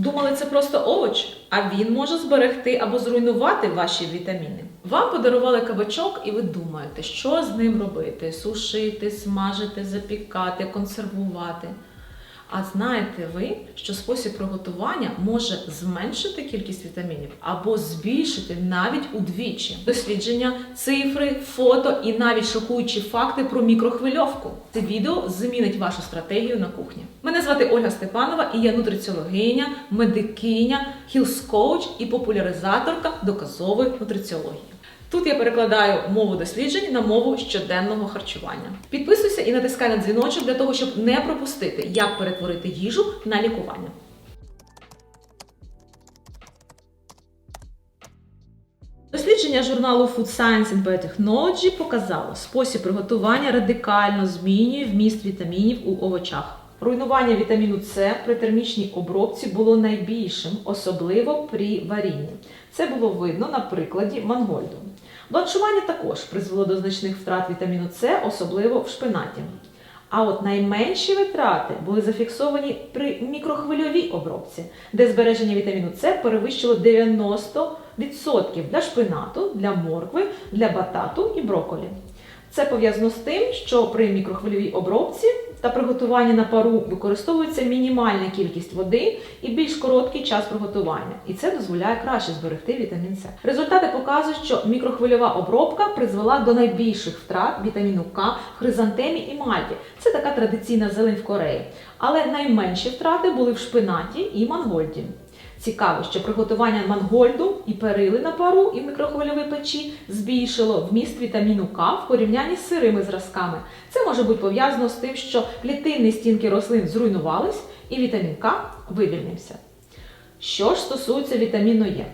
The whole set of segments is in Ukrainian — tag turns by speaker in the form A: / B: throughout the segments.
A: Думали, це просто овоч, а він може зберегти або зруйнувати ваші вітаміни. Вам подарували кабачок, і ви думаєте, що з ним робити: сушити, смажити, запікати, консервувати. А знаєте ви, що спосіб приготування може зменшити кількість вітамінів або збільшити навіть удвічі? Дослідження, цифри, фото і навіть шокуючі факти про мікрохвильовку. Це відео змінить вашу стратегію на кухні. Мене звати Ольга Степанова, і я нутриціологиня, медикиня, хілс-коуч і популяризаторка доказової нутриціології. Тут я перекладаю мову досліджень на мову щоденного харчування. Підписуйся і натискай на дзвіночок для того, щоб не пропустити, як перетворити їжу на лікування. Дослідження журналу Food Science and Biotechnology показало, спосіб приготування радикально змінює вміст вітамінів у овочах. Руйнування вітаміну С при термічній обробці було найбільшим, особливо при варінні. Це було видно на прикладі мангольду. Бланшування також призвело до значних втрат вітаміну С, особливо в шпинаті. А от найменші витрати були зафіксовані при мікрохвильовій обробці, де збереження вітаміну С перевищило 90% для шпинату, для моркви, для батату і броколі. Це пов'язано з тим, що при мікрохвильовій обробці та приготування на пару використовується мінімальна кількість води і більш короткий час приготування, і це дозволяє краще зберегти вітамін С. Результати показують, що мікрохвильова обробка призвела до найбільших втрат вітаміну К хризантемі і мальті. Це така традиційна зелень в Кореї. Але найменші втрати були в шпинаті і мангольді. Цікаво, що приготування мангольду і перили на пару і в печі збільшило вміст вітаміну К в порівнянні з сирими зразками. Це може бути пов'язано з тим, що клітинні стінки рослин зруйнувались і вітамін К вивільнився. Що ж стосується вітаміну Е,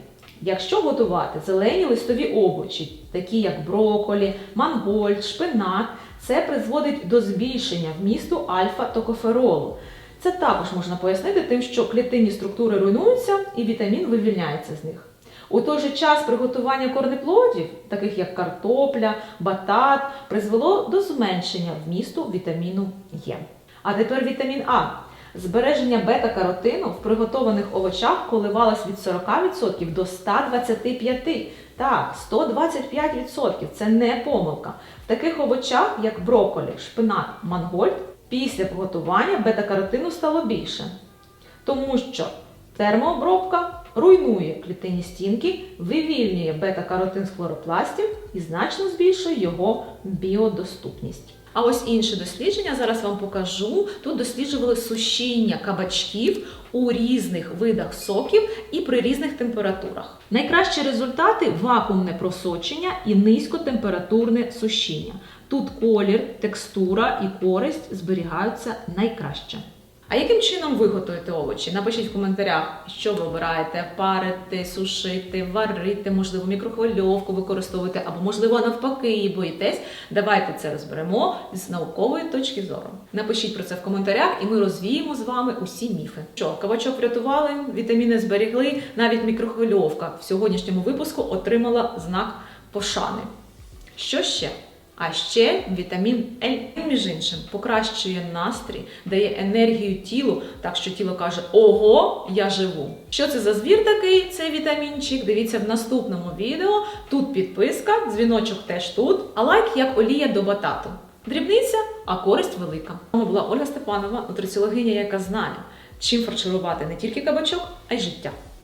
A: якщо готувати зелені листові овочі, такі як броколі, мангольд, шпинат, це призводить до збільшення вмісту альфа-токоферолу. Це також можна пояснити тим, що клітинні структури руйнуються і вітамін вивільняється з них. У той же час приготування корнеплодів, таких як картопля, батат, призвело до зменшення вмісту вітаміну Е. А тепер вітамін А. Збереження бета-каротину в приготованих овочах коливалось від 40% до 125%. Так, 125% це не помилка. В таких овочах, як брокколі, шпинат, мангольд, після поготування бета-каротину стало більше. Тому що термообробка руйнує клітинні стінки, вивільнює бета-каротин з хлоропластів і значно збільшує його біодоступність. А ось інше дослідження зараз вам покажу. Тут досліджували сушіння кабачків у різних видах соків і при різних температурах. Найкращі результати вакуумне просочення і низькотемпературне сушіння. Тут колір, текстура і користь зберігаються найкраще. А яким чином ви готуєте овочі? Напишіть в коментарях, що ви обираєте: парити, сушити, варити, можливо, мікрохвильовку використовуєте, або, можливо, навпаки, і боїтесь. Давайте це розберемо з наукової точки зору. Напишіть про це в коментарях, і ми розвіємо з вами усі міфи. Що, кабачок врятували, вітаміни зберігли, навіть мікрохвильовка в сьогоднішньому випуску отримала знак пошани. Що ще? А ще вітамін Л, між іншим, покращує настрій, дає енергію тілу, так що тіло каже: Ого, я живу. Що це за звір такий, цей вітамінчик? Дивіться в наступному відео. Тут підписка, дзвіночок теж тут, а лайк як олія до батату. Дрібниця, а користь велика. Вами була Ольга Степанова, нутриціологиня, яка знає, чим фарширувати не тільки кабачок, а й життя.